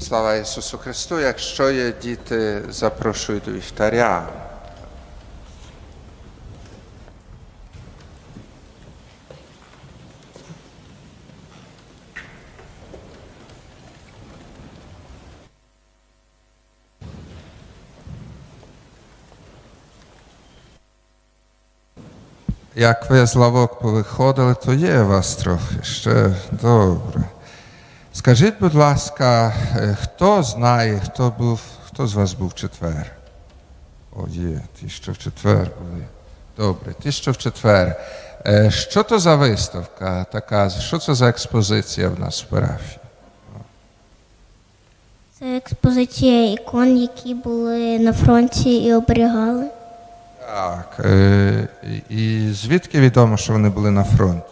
Слава Ісусу Христу! Якщо є діти, запрошую до вівтаря. Як ви з лавок повиходили, то є вас трохи ще добре. Скажіть, будь ласка, е, хто знає, хто був, хто з вас був в четвер? О, є, ті, що в четвер були. Добре, ті, що в четвер. Е, Що то за виставка така? Що це за експозиція в нас в парафії? Це експозиція ікон, які були на фронті і оберігали. Так. е, і- І звідки відомо, що вони були на фронті?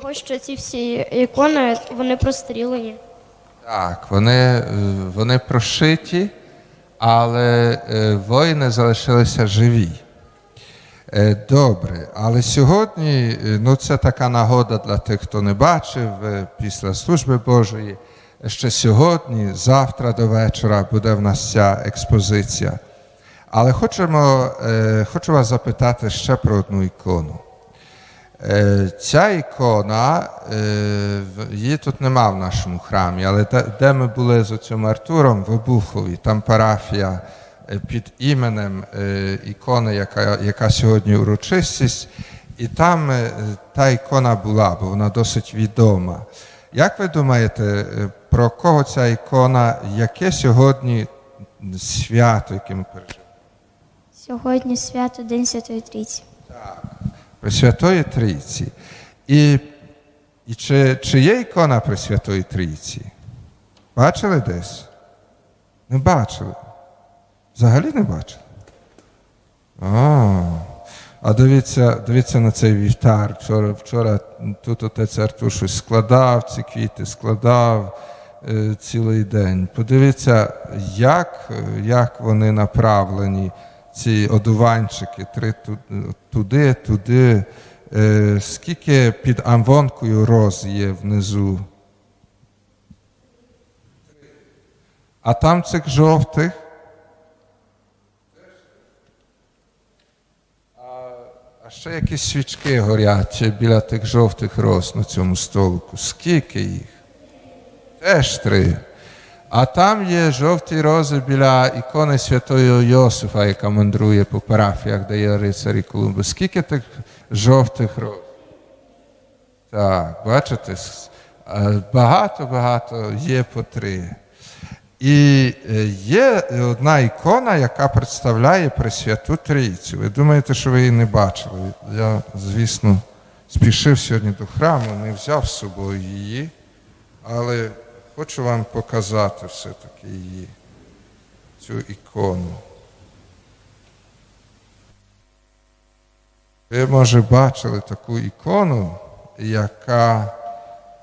Того, що ці всі ікони, вони прострілені. Так, вони, е, вони прошиті, але е, воїни залишилися живі. Е, Добре, але сьогодні ну, це така нагода для тих, хто не бачив після служби Божої. Ще сьогодні, завтра до вечора буде в нас ця експозиція. Але хочемо, хочу вас запитати ще про одну ікону. Е, Ця ікона, е, її тут нема в нашому храмі, але де, ми були з оцим Артуром в Обухові, там парафія е, під іменем ікони, яка, яка сьогодні урочистість, і там та ікона була, бо вона досить відома. Як ви думаєте, про кого ця ікона, яке сьогодні свято, яке ми переживаємо? Сьогодні свято День Святої Трійці. Пресвятої Трійці. І, і чи, чи є ікона Пресвятої Трійці? Бачили десь? Не бачили. Взагалі не бачили? А, а дивіться, дивіться на цей вівтар. Вчора, вчора тут отець Артур щось складав, ці квіти складав е, цілий день. Подивіться, як, як вони направлені, ці одуванчики, три туди, туди. Е, скільки під амвонкою роз є внизу. А там цих жовтих. А ще якісь свічки горять біля тих жовтих роз на цьому столику. Скільки їх? Теж три. А там є жовті рози біля ікони святого Йосифа, яка мандрує по парафіях, де є рицарі Колумби. Скільки тих жовтих роз? Так, бачите, багато-багато є по три. І є одна ікона, яка представляє Пресвяту Трійцю. Ви думаєте, що ви її не бачили? Я, звісно, спішив сьогодні до храму, не взяв з собою її, але хочу вам показати все-таки її, цю ікону. Ви, може, бачили таку ікону, яка,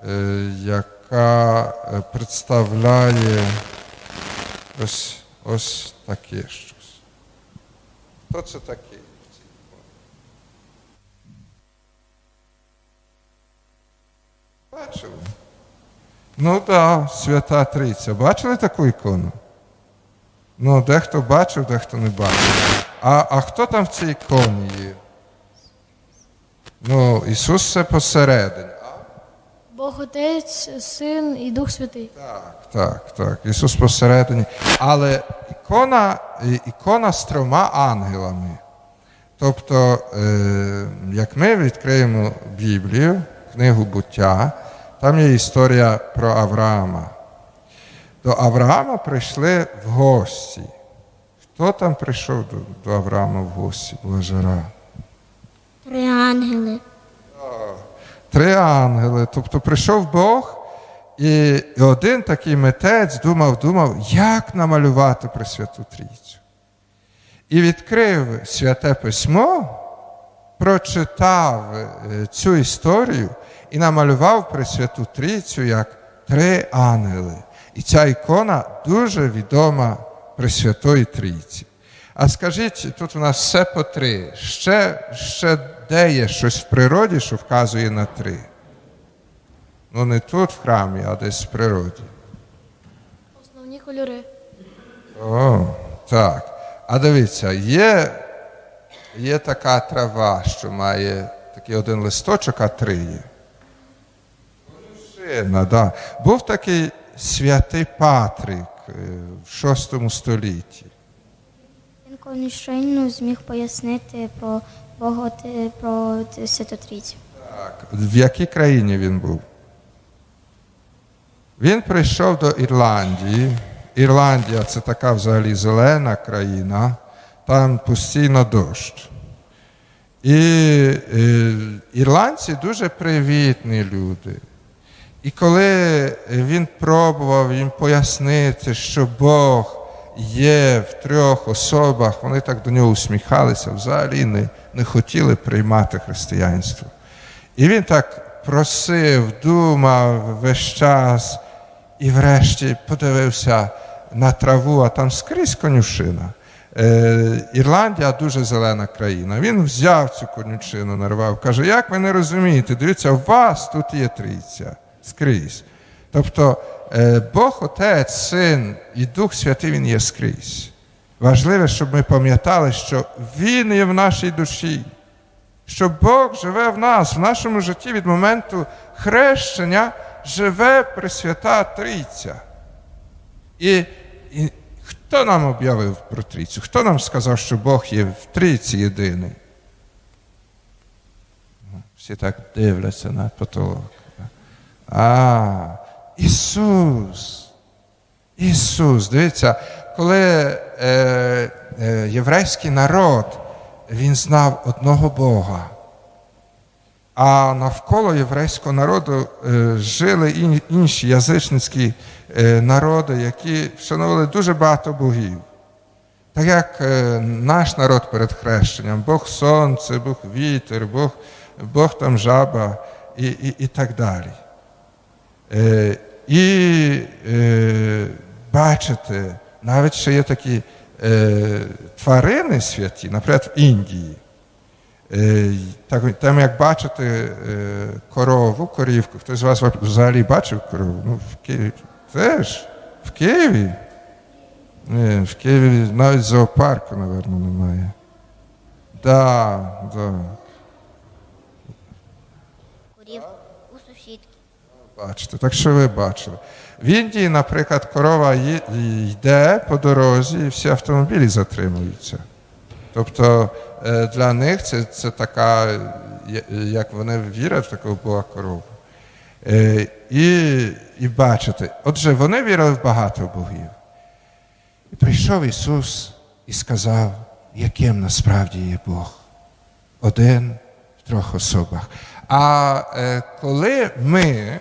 е, яка е, представляє ось, ось таке щось. Хто це іконі? Бачили? Ну так, да, Свята Триця. Бачили таку ікону? Ну, дехто бачив, дехто не бачив. А, а хто там в цій іконі є? Ну, Ісус це посередині. Бог Отець, Син і Дух Святий. Так, так, так. Ісус посередині. Але ікона, ікона з трьома ангелами. Тобто, е, як ми відкриємо Біблію, книгу буття, там є історія про Авраама. До Авраама прийшли в гості. Хто там прийшов до, до Авраама в гості? Була жара. Три ангели. Три ангели. Тобто прийшов Бог, і, і один такий митець думав, думав, як намалювати Пресвяту Трійцю. І відкрив святе письмо, прочитав е, цю історію і намалював Пресвяту Трійцю як три ангели. І ця ікона дуже відома Пресвятої Трійці. А скажіть, тут у нас все по три. Ще, ще де є щось в природі, що вказує на три? Ну, не тут в храмі, а десь в природі. Основні кольори. О, так. А дивіться, є, є така трава, що має такий один листочок, а три є. Конюшина, да. Був такий святий Патрик е, в VI столітті. Він конюшину зміг пояснити про Бога про Святотрійцю. Так. В якій країні він був? Він прийшов до Ірландії. Ірландія це така взагалі зелена країна, там постійно дощ. І е, ірландці дуже привітні люди. І коли він пробував їм пояснити, що Бог є в трьох особах, вони так до нього усміхалися, взагалі не, не хотіли приймати християнство. І він так просив, думав весь час, і врешті подивився на траву, а там скрізь конюшина. Е, Ірландія дуже зелена країна. Він взяв цю конючину, нарвав, каже, як ви не розумієте, дивіться, у вас тут є трійця скрізь. Тобто е, Бог Отець, Син і Дух Святий Він є скрізь. Важливо, щоб ми пам'ятали, що Він є в нашій душі, що Бог живе в нас, в нашому житті від моменту хрещення живе Пресвята Трійця. І, і хто нам об'явив про трійцю? Хто нам сказав, що Бог є в трійці єдиний? Ну, Всі так дивляться на потолок. А, Ісус. Ісус, дивіться, коли е, е, єврейський народ він знав одного Бога, а навколо єврейського народу е, жили ін- інші язичницькі е, народи, які вшановували дуже багато богів. Так як е, наш народ перед хрещенням, Бог сонце, Бог вітер, Бог, Бог там жаба і, і, і так далі. Е, і е, бачите, навіть ще є такі е, тварини святі, наприклад, в Індії. Так, там, як бачите корову, корівку, хтось з вас взагалі бачив корову? Ну, в Києві теж в Києві. Ні, в Києві навіть зоопарку, мабуть, немає. Да, да. Бачите, так що ви бачили. В Індії, наприклад, корова йде по дорозі і всі автомобілі затримуються. Тобто е, для них це, це така, як вони вірять в таку Бога корову. Е, І, і бачите, отже, вони вірили в багато богів. І прийшов Ісус і сказав, яким насправді є Бог. Один в трьох особах. А е, коли ми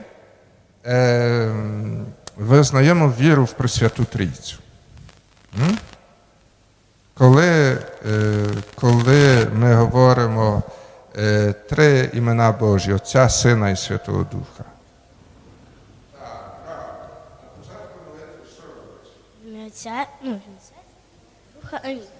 визнаємо віру в Пресвяту Трійцю, коли, е, коли ми говоримо е, три імена Божі, Отця, Сина і Святого Духа. Ну.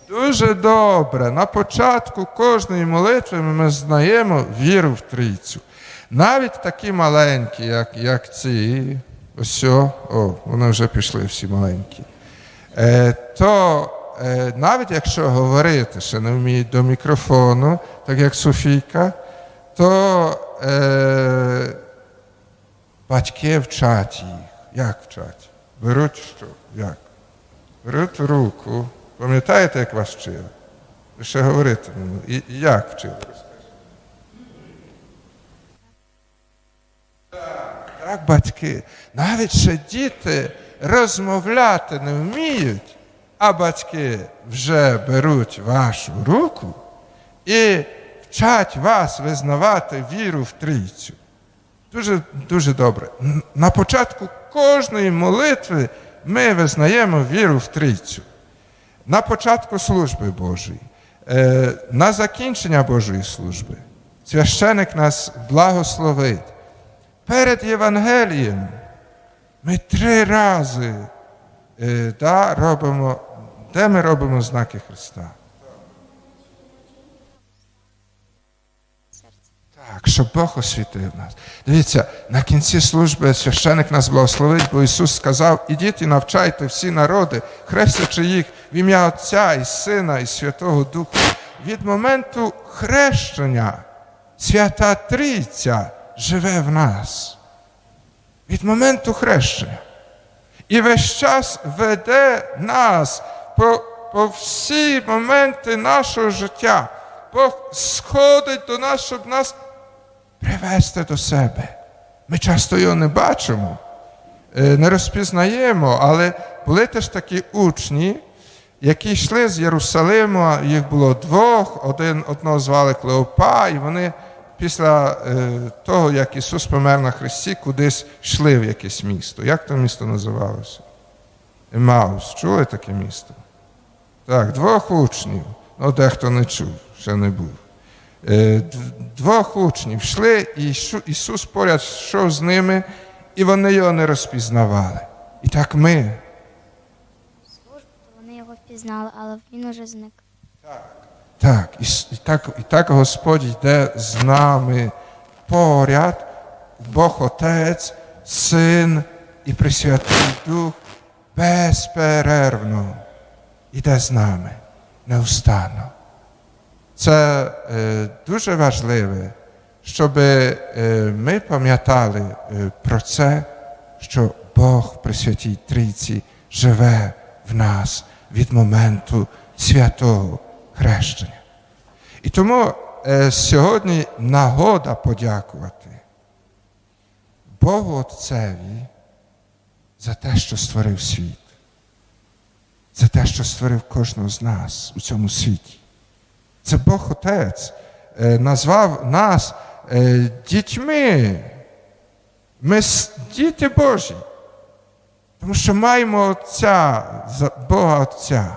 Дуже добре. На початку кожної молитви ми знаємо віру в трійцю. Навіть такі маленькі, як, як ці, ось, о, вони вже пішли всі маленькі. Е, то е, навіть якщо говорити ще не вміють до мікрофону, так як Софійка, то е, батьки вчать їх. Як вчать? Беруть що? Як? Беруть руку. Пам'ятаєте, як вас вчили? Ви ще говорите. І і як вчили? Так, батьки. Навіть ще діти розмовляти не вміють, а батьки вже беруть вашу руку і вчать вас визнавати віру в трійцю. Дуже, дуже добре. На початку кожної молитви ми визнаємо віру в трійцю. На початку служби Божої, е, на закінчення Божої служби. Священик нас благословить. Перед Євангелієм ми три рази е, да, робимо, де ми робимо знаки Христа? Так, щоб Бог освітив нас. Дивіться, на кінці служби священик нас благословить, бо Ісус сказав: ідіть і навчайте всі народи, хрестячи їх в ім'я Отця і Сина і Святого Духа. Від моменту хрещення Свята Трійця живе в нас. Від моменту хрещення. І весь час веде нас по, по всі моменти нашого життя. Бог сходить до нас, щоб нас привести до себе. Ми часто його не бачимо, е, не розпізнаємо, але були теж такі учні, які йшли з Єрусалиму, їх було двох, один, одного звали Клеопа, і вони після е, того, як Ісус помер на Христі, кудись йшли в якесь місто. Як то місто називалося? Емаус. Чули таке місто? Так, двох учнів. Ну, дехто не чув, ще не був. Е, Двох учнів йшли, і Ісус поряд йшов з ними, і вони його не розпізнавали. І так ми. Службу, вони його впізнали, але він уже зник. Так, і, і так, і так Господь йде з нами поряд, Бог Отець, Син і Пресвятий Дух безперервно йде з нами неустанно. Це е, дуже важливе, щоб е, ми пам'ятали е, про це, що Бог в Пресвятій Трійці живе в нас від моменту святого хрещення. І тому е, сьогодні нагода подякувати Богу Отцеві за те, що створив світ, за те, що створив кожного з нас у цьому світі. Це Бог Отець е, назвав нас е, дітьми. Ми діти Божі. Тому що маємо Отця, Бога Отця.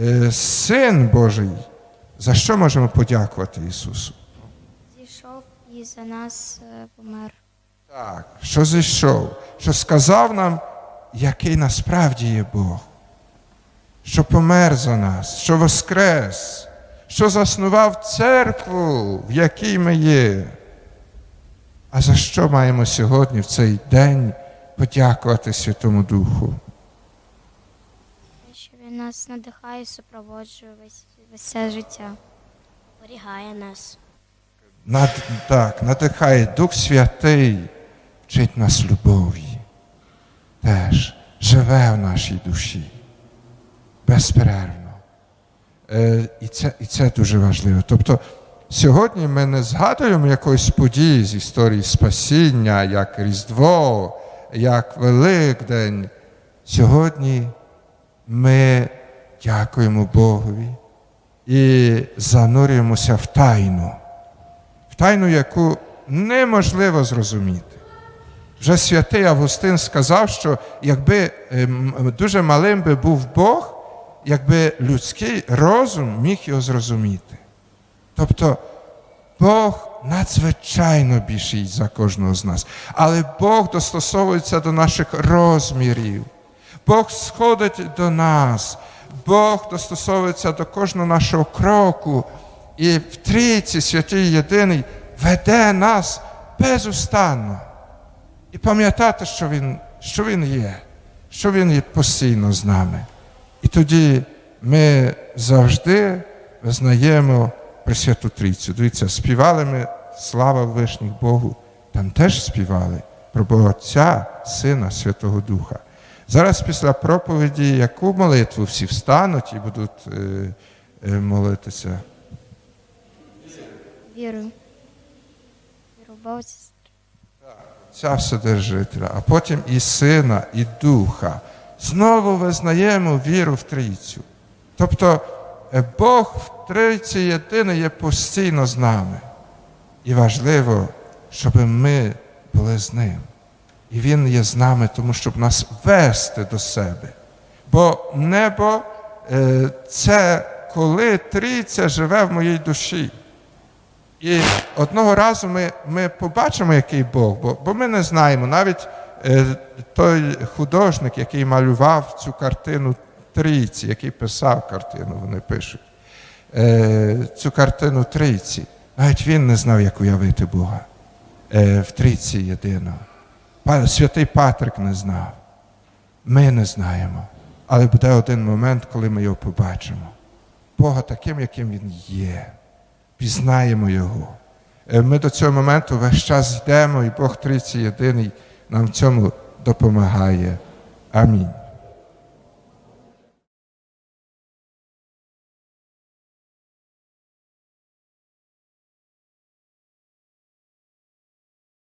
Е, Син Божий. За що можемо подякувати Ісусу? Зійшов і за нас е, помер. Так, що зійшов, що сказав нам, який насправді є Бог, що помер за нас, що воскрес, що заснував церкву, в якій ми є. А за що маємо сьогодні в цей день подякувати Святому Духу? Нас надихає, супроводжує весь, весь життя. Оберігає нас. Над, так, надихає Дух Святий, вчить нас любові. Теж живе в нашій душі. Безперервно. Е, і, це, і це дуже важливо. Тобто, сьогодні ми не згадуємо якоїсь події з історії спасіння, як Різдво, як Великдень. Сьогодні ми дякуємо Богові і занурюємося в тайну в тайну, яку неможливо зрозуміти. Вже святий Августин сказав, що якби ем, дуже малим би був Бог, якби людський розум міг його зрозуміти. Тобто Бог надзвичайно більший за кожного з нас, але Бог достосовується до наших розмірів. Бог сходить до нас, Бог достосовується до кожного нашого кроку, і в трійці святий єдиний веде нас безустанно. І пам'ятати, що Він, що він є, що Він є постійно з нами. І тоді ми завжди визнаємо Пресвяту Трійцю. Дивіться, співали ми слава Вишніх Богу, там теж співали про Бога Отця, Сина, Святого Духа. Зараз після проповіді, яку молитву всі встануть і будуть е, е, молитися. Віру в Ця Вседержителя, а потім і Сина, і Духа. Знову визнаємо віру в Трійцю. Тобто е, Бог в Трійці єдиний є постійно з нами. І важливо, щоб ми були з ним. І Він є з нами, тому щоб нас вести до себе. Бо небо е, це коли трійця живе в моїй душі. І одного разу ми, ми побачимо, який Бог, бо, бо ми не знаємо. Навіть е, той художник, який малював цю картину трійці, який писав картину, вони пишуть, е, цю картину трійці, Навіть він не знав, як уявити Бога е, в трійці єдиного. Святий Патрик не знав. Ми не знаємо. Але буде один момент, коли ми його побачимо. Бога таким, яким він є. Пізнаємо Його. Е, Ми до цього моменту весь час йдемо, і Бог трійці єдиний нам в цьому допомагає. Амінь.